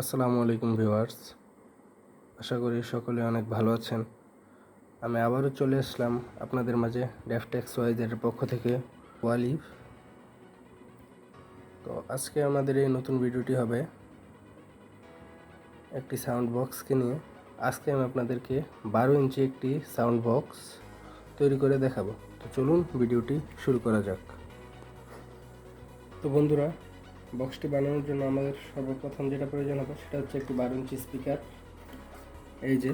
আসসালামু আলাইকুম ভিউয়ার্স। আশা করি সকলে অনেক ভালো আছেন। আমি আবারও চলে আসলাম আপনাদের মাঝে ডেফটেক্স ওয়াইজের পক্ষ থেকে ওয়ালিফ তো আজকে আমাদের এই নতুন ভিডিওটি হবে একটি সাউন্ড বক্সকে নিয়ে। আজকে আমি আপনাদেরকে বারো ইঞ্চি একটি সাউন্ড বক্স তৈরি করে দেখাবো। তো চলুন ভিডিওটি শুরু করা যাক। তো বন্ধুরা বক্সটি বানানোর জন্য আমাদের সর্বপ্রথম যেটা প্রয়োজন হবে সেটা হচ্ছে একটি বারো ইঞ্চি স্পিকার এই যে,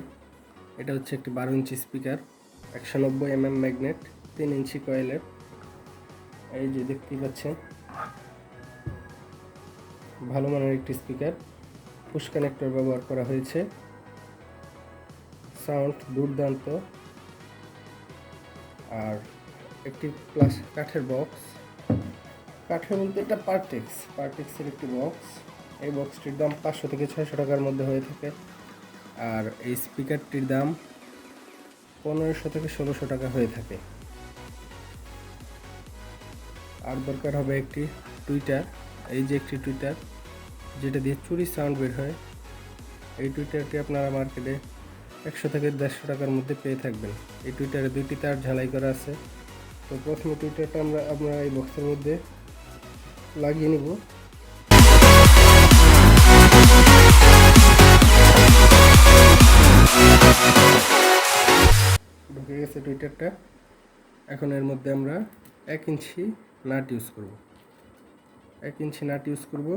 এটা হচ্ছে একটি বারো ইঞ্চি স্পিকার একশো নব্বই এম এম ম্যাগনেট তিন ইঞ্চি কয়েলের এই যে দেখতেই পাচ্ছেন, ভালো মানের একটি স্পিকার পুশ কানেক্টর ব্যবহার করা হয়েছে। সাউন্ড দুর্দান্ত। আর একটি প্লাস কাঠের বক্স কাঠের বলতে এটা পার্টেক্স পার্টেক্সের একটি বক্স এই বক্সটির দাম পাঁচশো থেকে ছয়শো টাকার মধ্যে হয়ে থাকে। আর এই স্পিকারটির দাম পনেরোশো থেকে ষোলোশো টাকা হয়ে থাকে। আর দরকার হবে একটি টুইটার। এই যে একটি টুইটার, যেটা দিয়ে চুরি সাউন্ড বের হয়, এই টুইটারটি আপনারা মার্কেটে একশো থেকে দেড়শো টাকার মধ্যে পেয়ে থাকবেন। এই টুইটারে দুইটি তার ঝালাই করা আছে। তো প্রথমে টুইটারটা আমরা, আপনারা এই বক্সের মধ্যে লাগিয়ে নিব। ঢুকে গেছে টুইটারটা। এখন এর মধ্যে আমরা এক ইঞ্চি নাট ইউজ করব। এক ইঞ্চি নাট ইউজ করব।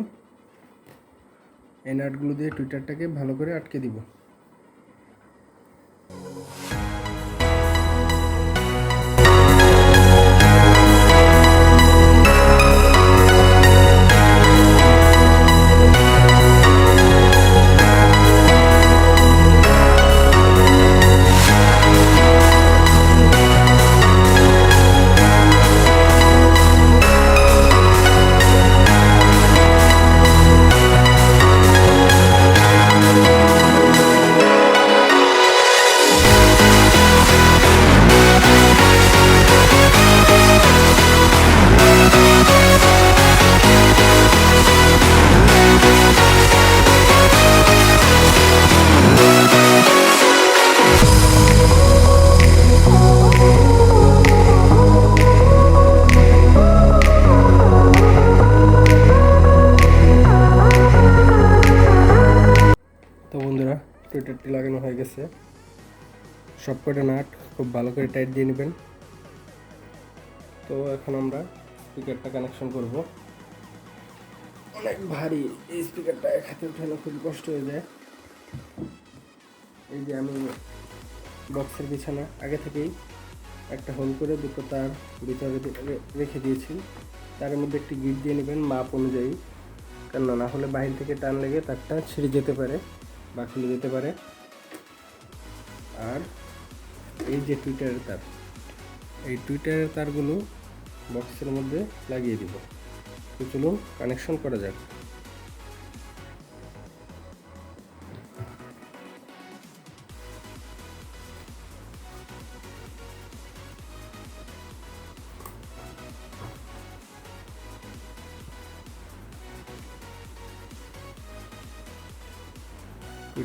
এই নাটগুলো দিয়ে টুইটারটাকে ভালো করে আটকে দিব। টুইটারটি লাগানো হয়ে গেছে। সব কটা নাট খুব ভালো করে টাইট দিয়ে নেবেন। তো এখন আমরা স্পিকারটা কানেকশন করব। অনেক ভারী এই স্পিকারটা এক হাতে উঠানো খুব কষ্ট হয়ে যায়। এই যে আমি বক্সের বিছানা আগে থেকেই একটা হোল করে দুটো তার ভিতরে রেখে দিয়েছি। তার মধ্যে একটি গিট দিয়ে নেবেন মাপ অনুযায়ী। কেন না হলে বাহির থেকে টান লেগে তারটা ছিঁড়ে যেতে পারে। বা খুলে যেতে পারে। আর এই যে টুইটারের তার, এই টুইটারের তারগুলো বক্সের মধ্যে লাগিয়ে দিব। তো চলুন কানেকশন করা যাক।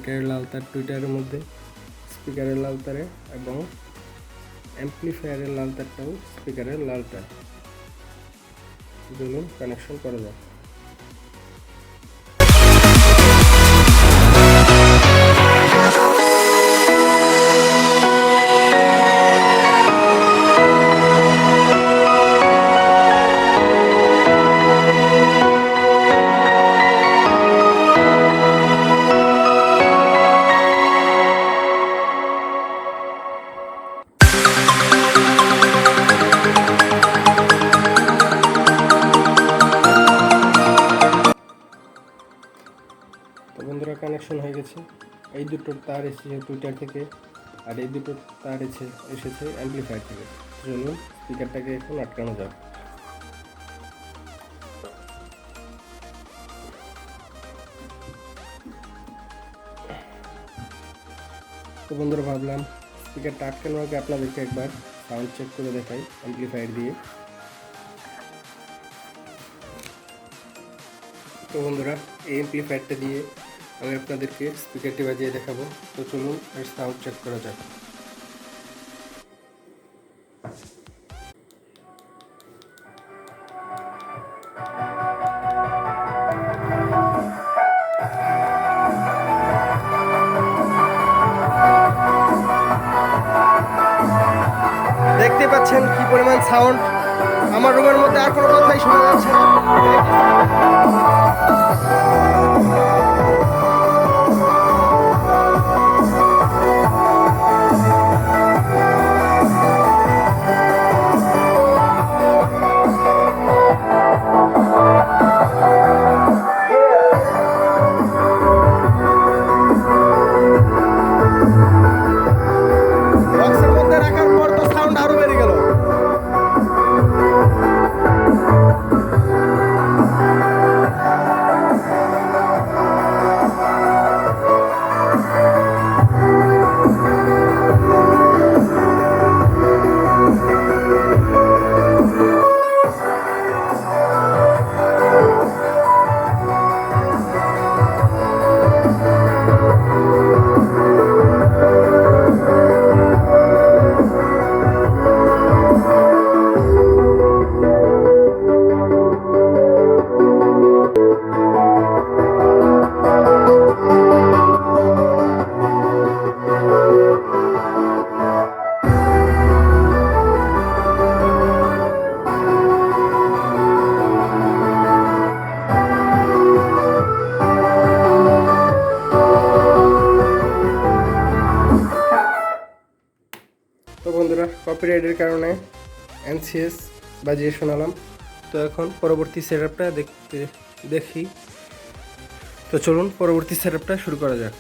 টুইটারের লাল তার টুইটারের মধ্যে, স্পিকারের লাল তারে এবং অ্যাম্পলিফায়ারের লাল তারটাও স্পিকারের লাল তার কানেকশন করা যাক। গেছে এই দুটো তার এসেছে টুইটার থেকে, আর এই দুটো তার এসে, এসেছে অ্যাম্পলিফায়ার থেকে। চলুন স্পিকারটাকে এখন আটকানো যাক। তো বন্ধুরা, ভাবলাম স্পিকারটা আটকানোর আগে আপনাদেরকে একবার সাউন্ড চেক করে দেখাই অ্যাম্পলিফায়ার দিয়ে। তো বন্ধুরা, এই অ্যাম্পলিফায়ারটা দিয়ে আমি আপনাদেরকে স্পিকারটি বাজিয়ে দেখাবো। তো চলুন, এর সাউন্ড চেক করা যাক। দেখতে পাচ্ছেন কি পরিমাণ সাউন্ড আমার রুমের মধ্যে আর কোনো কথাই শোনা যাচ্ছে না। এনসিএস বাজিয়ে শোনালাম। তো এখন পরবর্তী সেটআপটা দেখতে দেখি। তো চলুন পরবর্তী সেটআপটা শুরু করা যাক।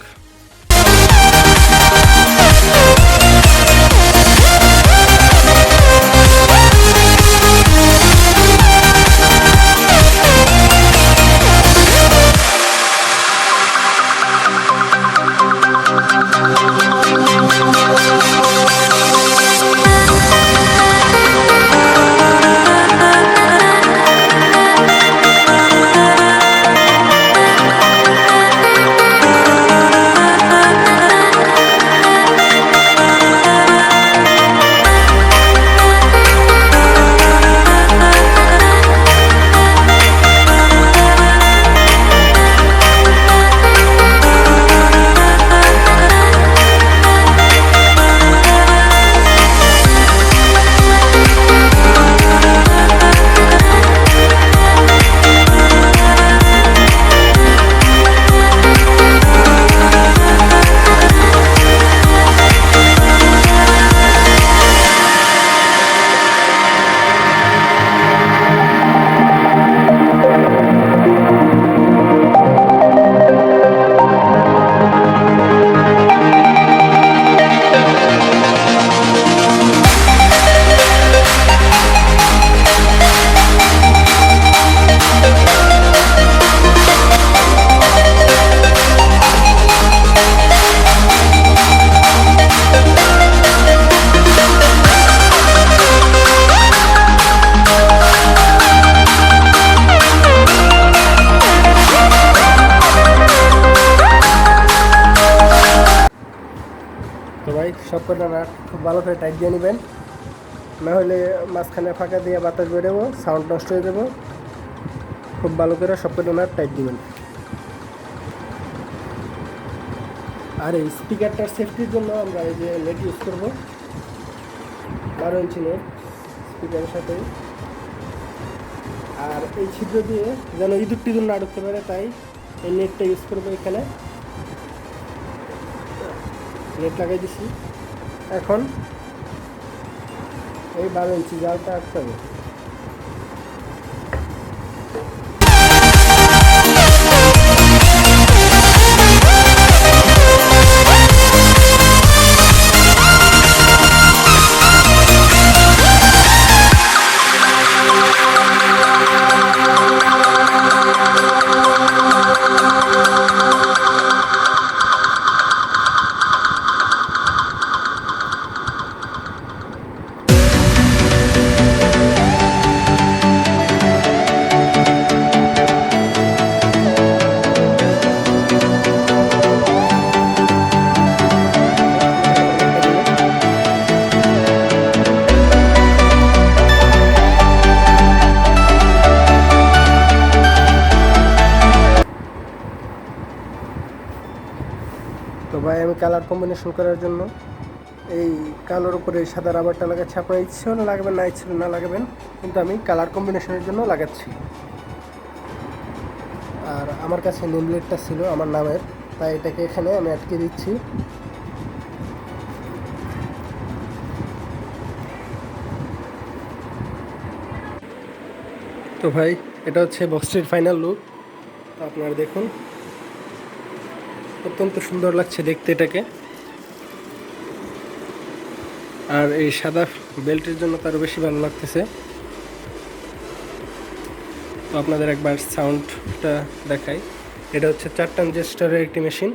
নাট খুব ভালো করে টাইট দিয়ে নেবেন। না হলে মাঝখানে ফাঁকা দিয়ে বাতাস বেরোবো সাউন্ড নষ্ট হয়ে যাব। খুব ভালো করে সব কটা টাইট দিবেন। আর এই স্পিকারটার সেফটির জন্য আমরা এই যে নেট ইউজ করব। বারো ইঞ্চি নেট স্পিকারের সাথে। আর এই ছিদ্র দিয়ে যেন ইঁদুর টিদুর না ঢুকতে পারে, তাই এই নেটটা ইউজ করব এখানে। নেট লাগাই দিছি। এখন এই বারো ইঞ্চি জালটা আটতে কালার কম্বিনেশন করার জন্য এই কালোর উপরে সাদা রাবারটা লাগাচ্ছি। আপনার ইচ্ছে হলে লাগাবেন, না ইচ্ছে না লাগাবেন, কিন্তু আমি কালার কম্বিনেশনের জন্য লাগাচ্ছি। আর আমার কাছে নেমলেটটা ছিল, আমার নামের, তাই এটাকে এখানে আমি আটকে দিচ্ছি। তো ভাই, এটা হচ্ছে বক্সটির ফাইনাল লুক আপনারা দেখুন। অত্যন্ত সুন্দর লাগছে দেখতে এটাকে। আর এই সাদা বেল্টের জন্য তো আরও বেশি ভালো লাগতেছে। তো আপনাদের একবার সাউন্ডটা দেখাই। এটা হচ্ছে চারটান জেস্টারের একটি মেশিন।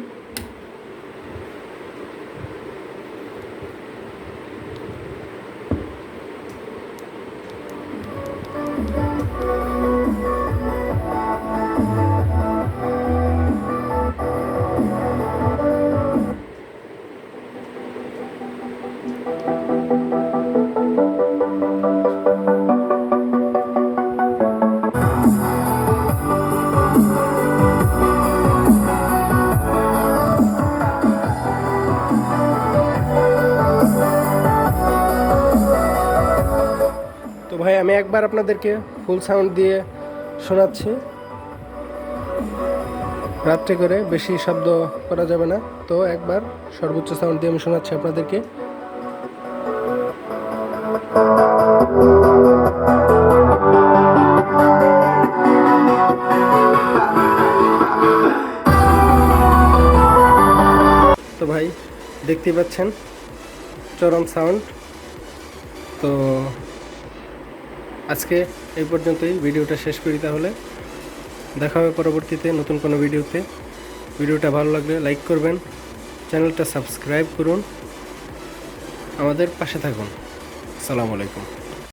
তো ভাই, আমি একবার আপনাদেরকে ফুল সাউন্ড দিয়ে শোনাচ্ছি। রাত্রে করে বেশি শব্দ করা যাবে না। তো একবার সর্বোচ্চ সাউন্ড দিয়ে আমি শোনাচ্ছি আপনাদেরকে। তো ভাই দেখতেই পাচ্ছেন? চরম সাউন্ড তো আজকে এই পর্যন্তই। ভিডিওটা শেষ করি তাহলে। দেখা হবে পরবর্তীতে নতুন কোনো ভিডিওতে। ভিডিওটা ভালো লাগলে লাইক করবেন। চ্যানেলটা সাবস্ক্রাইব করুন। আমাদের পাশে থাকুন। আসসালামু আলাইকুম।